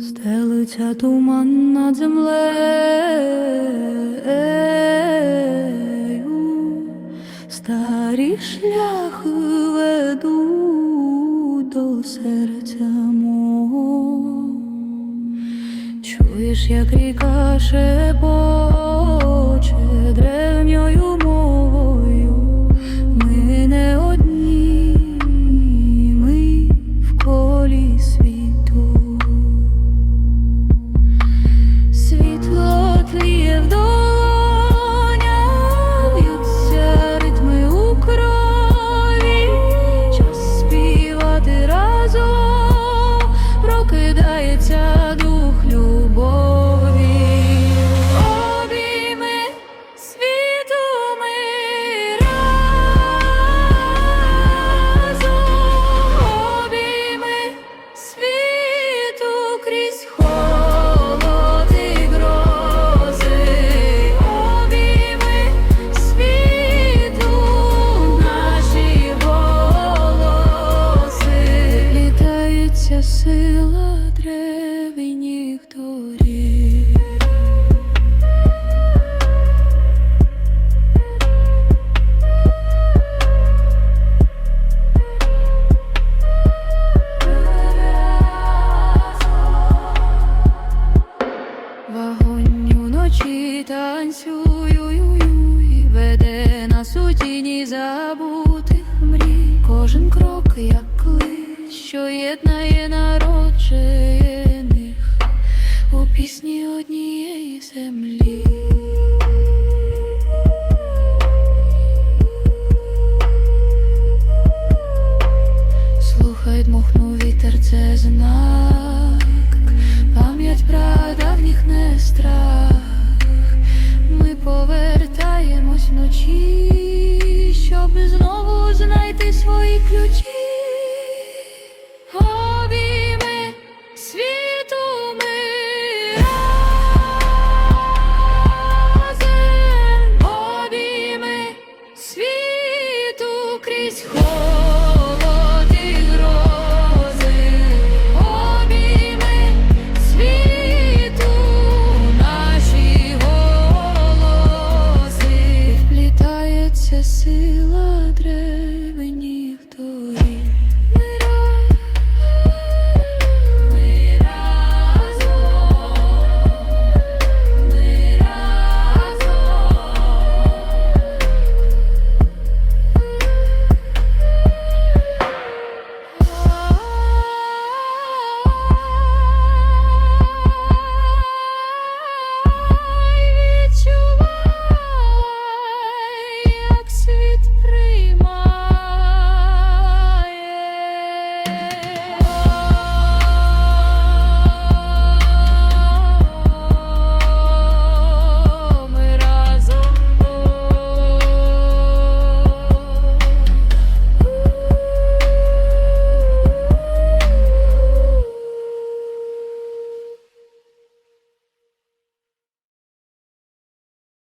Стелиться туман над землею, старі шляхи ведуть до серця мого. Чуєш, як ріка шепоче Вогонь уночі танцюю і веде нас у тіні забутих мрій. Кожен крок, як клич, що єднає народжених у пісні однієї землі. Слухай, дмухнув вітер, це знак, пам'ять про свої ключі, обійми світу ми разом, обійми світу крізь холод і грози, обійми світу наші голоси, вплітається сил.